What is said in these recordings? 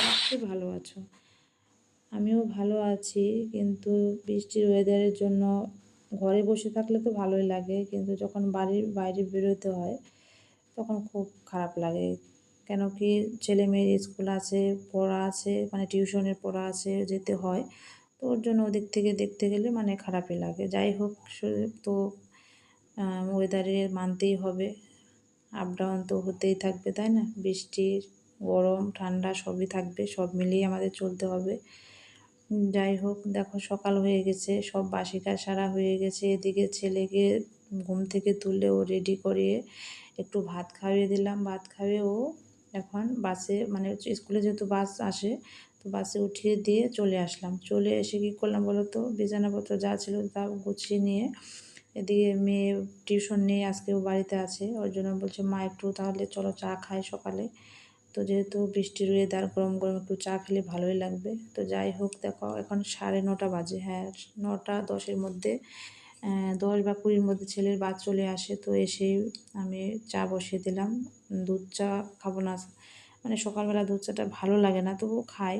অবশ্যই ভালো আছো। আমিও ভালো আছি, কিন্তু বৃষ্টির ওয়েদারের জন্য ঘরে বসে থাকলে তো ভালোই লাগে, কিন্তু যখন বাড়ির বাইরে বেরোতে হয়, তখন খুব খারাপ লাগে। কেন কি ছেলে মেয়ের স্কুল আছে, পড়া আছে মানে টিউশনের পড়া আছে, যেতে হয়, তো ওর জন্য ওদিক থেকে দেখতে গেলে মানে খারাপই লাগে। যাই হোক তো ওয়েদারে মানতেই হবে। আপ ডাউন তো হতেই থাকবে, তাই না? বৃষ্টির গরম, ঠান্ডা সবই থাকবে, সব মিলিয়ে আমাদের চলতে হবে। যাই হোক, দেখো সকাল হয়ে গেছে, সব বাসি কাজ সারা হয়ে গেছে, এদিকে ছেলেকে ঘুম থেকে তুলে ও রেডি করিয়ে একটু ভাত খাইয়ে দিলাম। ভাত খাইয়ে ও এখন বাসে মানে স্কুলে যেহেতু বাস আসে, তো বাসে উঠিয়ে দিয়ে চলে আসলাম। চলে এসে কী করলাম বলো তো? বিছানাপত্র যা ছিল তা গুছিয়ে নিয়ে এদিকে মেয়ে টিউশন নিয়ে আজকেও বাড়িতে আছে। ওর জন্য বলছে, মা, একটু তাহলে চলো চা খাই সকালে। তো যেহেতু বৃষ্টির ওয়েদার গরম গরম একটু চা খেলে ভালোই লাগবে। তো যাই হোক, দেখো, এখন সাড়ে নটা বাজে। হ্যাঁ নটা দশের মধ্যে দশ বা কুড়ির মধ্যে ছেলের বাদ চলে আসে। তো এসেই আমি চা বসিয়ে দিলাম। দুধ চা খাব না মানে সকালবেলা দুধ চাটা ভালো লাগে না, তবুও খাই।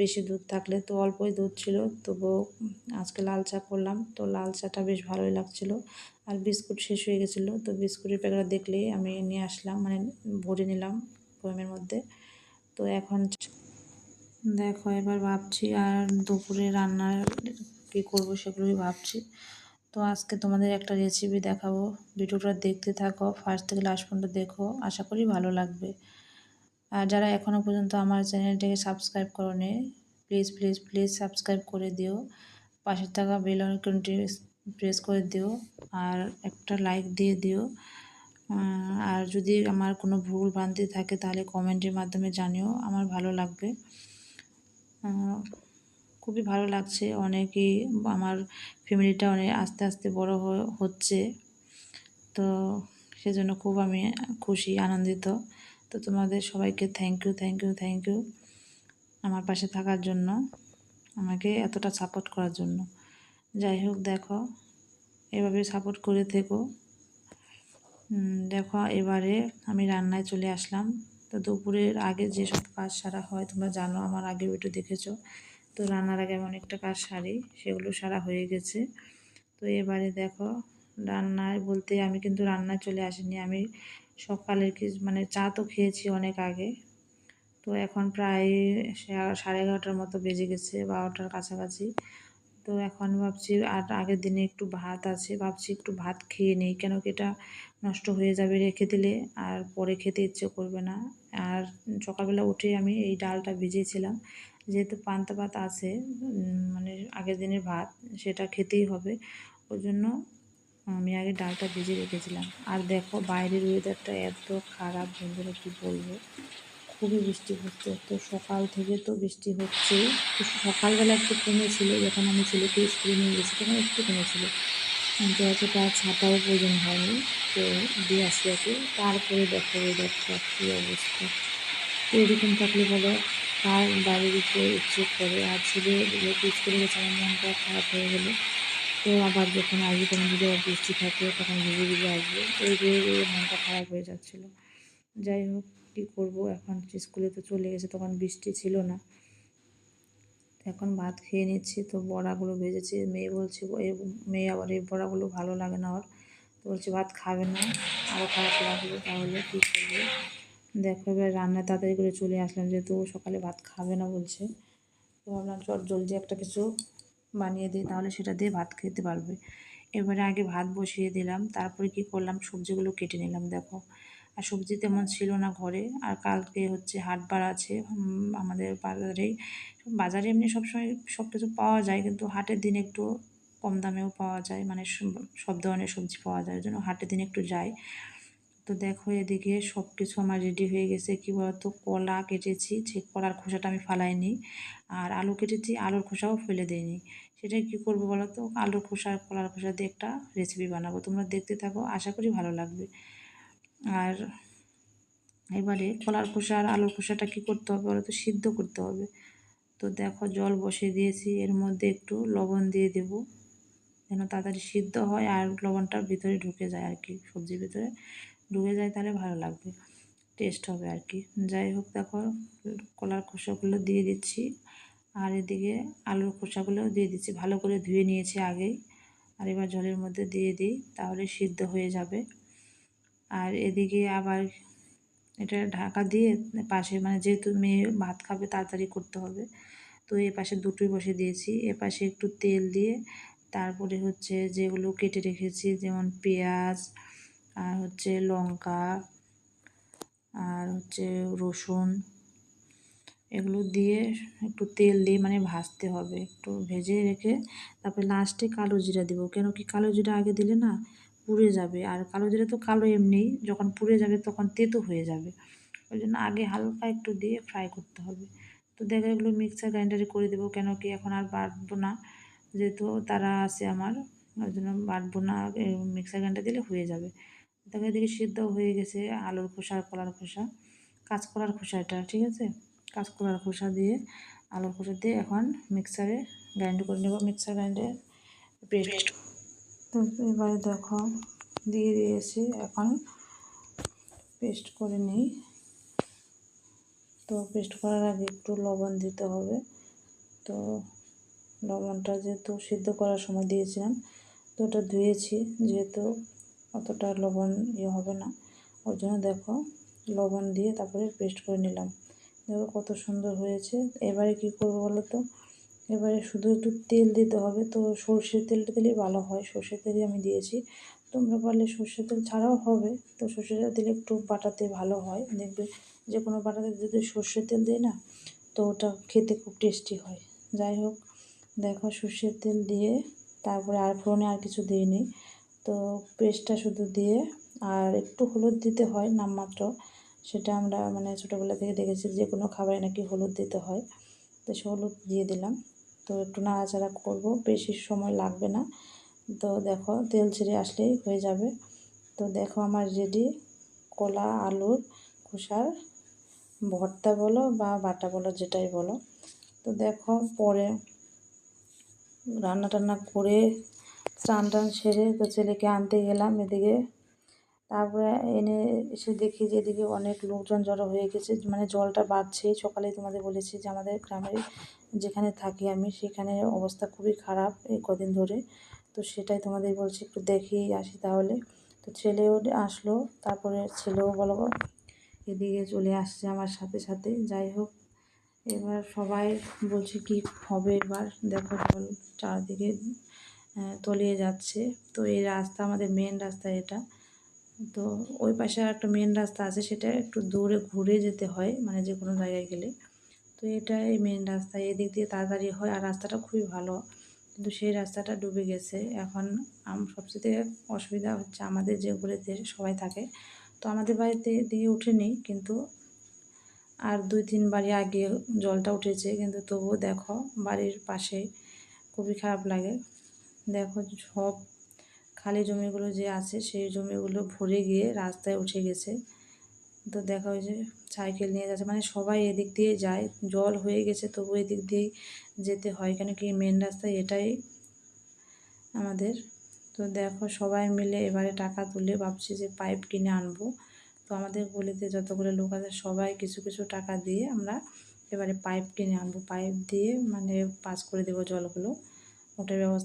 বেশি দুধ থাকলে তো অল্পই দুধ ছিল, তবুও আজকে লাল চা করলাম। তো লাল চাটা বেশ ভালোই লাগছিল। আর বিস্কুট শেষ হয়ে গেছিল, তো বিস্কুটের প্যাকেট দেখলেই আমি নিয়ে আসলাম মানে ভরে নিলাম বয়মের মধ্যে। তো এখন দেখো, এবার ভাবছি আর দুপুরে রান্নার কী করব সেগুলোই ভাবছি। তো আজকে তোমাদের একটা রেসিপি দেখাবো, ভিডিওটা দেখতে থাকো ফার্স্ট থেকে লাস্ট পর্যন্ত দেখো, আশা করি ভালো লাগবে। আর যারা এখনও পর্যন্ত আমার চ্যানেলটাকে সাবস্ক্রাইব করো নি প্লিজ প্লিজ প্লিজ সাবস্ক্রাইব করে দিও। পাশে থাকা বেল আইকনটি প্রেস করে দিও আর একটা লাইক দিয়ে দিও। আর যদি আমার কোনো ভুল ভ্রান্তি থাকে তাহলে কমেন্টের মাধ্যমে জানিও, আমার ভালো লাগবে। খুবই ভালো লাগছে, অনেকেই আমার ফ্যামিলিটা অনেক আস্তে আস্তে বড় হচ্ছে। তো সেজন্য খুব আমি খুশি, আনন্দিত। তো তোমাদের সবাইকে thank you thank you thank you আমার পাশে থাকার জন্য, আমাকে এতটা সাপোর্ট করার জন্য। যাই হোক, দেখো, এভাবে সাপোর্ট করে থেকো। দেখো, এবারে আমি রান্নায় চলে আসলাম। তো দুপুরের আগে যেসব কাজ সারা হয়, তোমরা জানো, আমার আগে ভিডিও দেখেছ। তো রান্নার আগে আমি অনেকটা কাজ সারি, সেগুলো সারা হয়ে গেছে। তো এবারে দেখো, রান্নায় বলতে আমি কিন্তু রান্নায় চলে আসিনি, আমি সকালের কি মানে চা তো খেয়েছি অনেক আগে। তো এখন প্রায় সাড়ে এগারোটার মতো বেজে গেছে, বারোটার কাছাকাছি। তো এখন ভাবছি আর আগের দিনে একটু ভাত আছে, ভাবছি একটু ভাত খেয়ে নিই। কেন কি এটা নষ্ট হয়ে যাবে রেখে দিলে, আর পরে খেতে ইচ্ছে করবে না। আর সকালবেলা উঠে আমি এই ডালটা ভিজিয়েছিলাম। যেহেতু পান্তা ভাত আছে মানে আগের দিনের ভাত, সেটা খেতেই হবে। ওই জন্য আমি আগে ডালটা ভিজে রেখেছিলাম। আর দেখো, বাইরের ওয়েদারটা এত খারাপ, বন্ধুরা কী বলব? খুবই বৃষ্টি হচ্ছে। তো সকাল থেকে তো বৃষ্টি হচ্ছে তো সকালবেলা একটু কমেছিল, যখন আমি ছেলেকে স্কুলে নিয়ে গেছি, তখন একটু কমেছিল। কিন্তু এতটা ছাতাও প্রয়োজন হয়নি। তো দিয়ে আসি ওকে তারপরে দেখো ওয়েদারটা কী অবস্থা। তো এরকম থাকলে বলো, কার বাড়ির উপরে ইচ্ছে করে? আর ছেলে স্কুলে গেছে, আমার মনটা খারাপ হয়ে গেলো। তো আবার যখন আসবে, তখন যদি আবার বৃষ্টি থাকে, তখন ভিজে ভিজে আসবে। এই ভেবে মনটা খারাপ হয়ে যাচ্ছিল। যাই হোক, কী করব? এখন স্কুলে তো চলে গেছে, তখন বৃষ্টি ছিল না। এখন ভাত খেয়ে নিচ্ছি, তো বড়াগুলো ভেজেছি। মেয়ে বলছে মেয়ে আবার এই বড়াগুলো ভালো লাগে না ওর। তো বলছে, ভাত খাবে না আরও খারাপ লাগবে তাহলে কী করব? দেখো, এবার রান্না তাড়াতাড়ি করে চলে আসলাম, যেহেতু সকালে ভাত খাবে না বলছে। তো ভাবলাম চট জলদি একটা কিছু বানিয়ে দিই তাহলে সেটা দিয়ে ভাত খেতে পারবে। এবারে আগে ভাত বসিয়ে দিলাম, তারপরে কি করলাম, সবজিগুলো কেটে নিলাম, দেখো। আর সবজি তেমন ছিল না ঘরে, আর কালকে হচ্ছে হাটবার আছে আমাদের বাজারেই। বাজারে এমনি সবসময় সব কিছু পাওয়া যায়, কিন্তু হাটের দিন একটু কম দামেও পাওয়া যায় মানে সব ধরনের সবজি পাওয়া যায়, ওই জন্য হাটের দিন একটু যাই তো দেখো এদিকে সব কিছু আমার রেডি হয়ে গেছে। কী বলতো? কলা কেটেছি সে কলার খোসাটা আমি ফালাইনি। আর আলু কেটেছি, আলুর খোসাও ফেলে দিইনি। সেটা কী করব বলো তো আলুর খোসা কলার খোসা দিয়ে একটা রেসিপি বানাবো। তোমরা দেখতে থাকো, আশা করি ভালো লাগবে। আর এবারে কলার খোসা আর আলুর খোসাটা কী করতে হবে বলো তো সিদ্ধ করতে হবে। তো দেখো জল বসিয়ে দিয়েছি। এর মধ্যে একটু লবণ দিয়ে দেব। যেন তাড়াতাড়ি সিদ্ধ হয় আর লবণটা ভিতরে ঢুকে যায় আর কি, সবজির ভিতরে। ঢুকে যায় তাহলে ভালো লাগবে। টেস্ট হবে আর কি যাই হোক দেখো, কলার খোসাগুলো দিয়ে দিচ্ছি। আর এদিকে আলুর খোসাগুলো দিয়ে দিচ্ছি। ভালো করে ধুয়ে নিয়েছি আগেই। আর এবার জলের মধ্যে দিয়ে দিই, তাহলে সিদ্ধ হয়ে যাবে। আর এদিকে আবার এটা ঢাকা দিয়ে পাশে মানে যেহেতু মেয়ে ভাত খাবে, তাড়াতাড়ি করতে হবে। তো এ পাশে দুটোই বসে দিয়েছি। এ পাশে একটু তেল দিয়ে তারপরে হচ্ছে যেগুলো কেটে রেখেছি, যেমন পেঁয়াজ আর হচ্ছে লঙ্কা, আর হচ্ছে রসুন, এগুলো দিয়ে একটু তেল দিয়ে মানে ভাজতে হবে। একটু ভেজে রেখে তারপরে লাস্টে কালো জিরা দেবো। কেন কি কালো জিরা আগে দিলে না পুড়ে যাবে। আর কালো জিরা তো কালো এমনি, যখন পুড়ে যাবে তখন তেতো হয়ে যাবে। ওই জন্য আগে হালকা একটু দিয়ে ফ্রাই করতে হবে। তো দেখো এগুলো মিক্সার গ্রাইন্ডারে করে দেবো। কেন কি এখন আর বাটবো না। যেহেতু তারা আছে আমার, ওই জন্য বাটবো না। মিক্সার গ্রাইন্ডার দিলে হয়ে যাবে। দেখো এদিকে সিদ্ধ হয়ে গেছে আলুর খোসা আর কলার খোসা। কাঁচকলার খোসা এটা ঠিক আছে? কাঁচকলার খোসা দিয়ে আলুর খোসা দিয়ে এখন মিক্সারে গ্রাইন্ড করে নেব মিক্সার গ্রাইন্ডে পেস্ট। তো এবারে দেখো দিয়ে দিয়েছি এখন পেস্ট করে নিই। তো পেস্ট করার আগে একটু লবণ দিতে হবে। তো লবণটা যেহেতু সিদ্ধ করার সময় দিয়েছিলাম তো ওটা ধুয়েছি যেহেতু অতটা লবণ ইয়ে হবে না। ওর জন্য দেখো, লবণ দিয়ে তারপরে পেস্ট করে নিলাম। দেখো কত সুন্দর হয়েছে। এবারে কি করব বলো তো? এবারে শুধু একটু তেল দিতে হবে। তো সর্ষের তেলটা দিলেই ভালো হয়। সর্ষের তেলই আমি দিয়েছি। তোমরা পারলে সর্ষের তেল ছাড়াও হবে। তো সর্ষের তেল দিলে একটু বাটাতে ভালো হয়। দেখবে যে কোনো বাটাতে যদি সর্ষের তেল দিই না, তো ওটা খেতে খুব টেস্টি হয়। যাই হোক, দেখো সর্ষের তেল দিয়ে তারপরে আর ফোড়নে আর কিছু দিইনি। তো পেস্টটা শুধু দিয়ে, আর একটু হলুদ দিতে হয় নামমাত্র। সেটা আমরা মানে ছোটোবেলা থেকে দেখেছি যে কোনো খাবারে নাকি হলুদ দিতে হয়। তো সে হলুদ দিয়ে দিলাম। তো একটু নাড়াচাড়া করব, বেশি সময় লাগবে না। তো দেখো, তেল ছেড়ে আসলেই হয়ে যাবে। তো দেখো আমার রেডি কলা, আলুর খোসার ভর্তা বলো বা বাটা বলো, যেটাই বলো। তো দেখো, পরে রান্না টান্না করে স্নান টান সেরে তো ছেলেকে আনতে গেলাম এদিকে। তারপরে এনে এসে দেখি যে এদিকে অনেক লোকজন জড়ো হয়ে গেছে মানে জলটা বাড়ছে। সকালে তোমাদের বলেছি যে আমাদের গ্রামের যেখানে থাকি আমি, সেখানে অবস্থা খুবই খারাপ এই কদিন ধরে। তো সেটাই তোমাদের বলছি একটু দেখেই আসি তাহলে। তো ছেলেও আসলো, তারপরে ছেলেও বলো এদিকে চলে আসছে আমার সাথে সাথে। যাই হোক, এবার সবাই বলছে কি হবে এবার, দেখো জল চারদিকে তলিয়ে যাচ্ছে। তো এই রাস্তা আমাদের মেন রাস্তা এটা। তো ওই পাশে আর একটা মেন রাস্তা আছে, সেটা একটু দূরে ঘুরে যেতে হয় মানে যে কোনো জায়গায় গেলে। তো এটা এই মেন রাস্তা, এদিক দিয়ে তাড়াতাড়ি হয়। আর রাস্তাটা খুবই ভালো, কিন্তু সেই রাস্তাটা ডুবে গেছে। এখন সবচেয়ে অসুবিধা হচ্ছে আমাদের যেগুলোতে সবাই থাকে। তো আমাদের বাড়িতে দিকে উঠেনি, কিন্তু আর দুই তিন বাড়ি আগে জলটা উঠেছে। কিন্তু তবুও দেখো, বাড়ির পাশে খুবই খারাপ লাগে। দেখো সব খালি জমিগুলো যে আছে সেই জমিগুলো ভরে গিয়ে রাস্তায় উঠে গেছে। তো দেখা যে সাইকেল নিয়ে যাচ্ছে মানে সবাই এদিক দিয়ে যায়। জল হয়ে গেছে তবু এদিক দিয়েই যেতে হয়, কেন কি মেন রাস্তায় এটাই আমাদের। তো দেখো সবাই মিলে এবারে টাকা তুলে ভাবছি যে পাইপ কিনে আনব। তো আমাদের গলিতে যতগুলো লোক আছে সবাই কিছু কিছু টাকা দিয়ে আমরা এবারে পাইপ কিনে আনব। পাইপ দিয়ে মানে পাস করে দেবো জলগুলো ওটার ব্যবস্থা